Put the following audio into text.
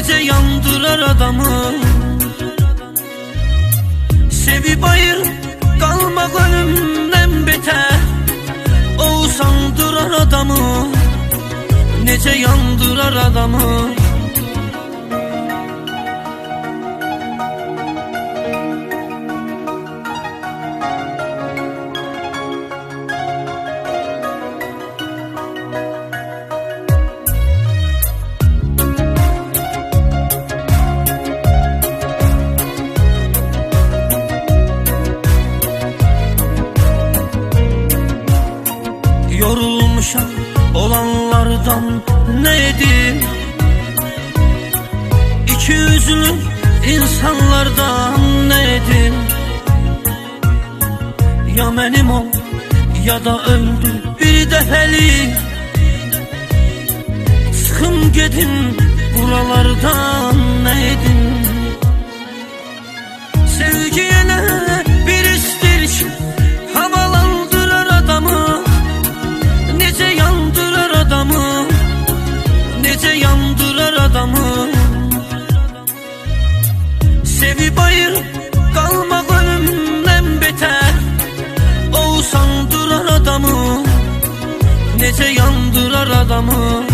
Gece yandılar adamı. Sevip ayır kalmak ölümden beter. O usandırar adamı Nece yandırar adamı. Yorulmuşam olanlardan ne edeyim? İki yüzlü insanlardan ne edeyim? Ya benim ol ya da öldür bir defeli. Sıkın gidin buralardan Sevip ayır kalmak ölümden beter. O sandırar adamı Nece yandırar adamı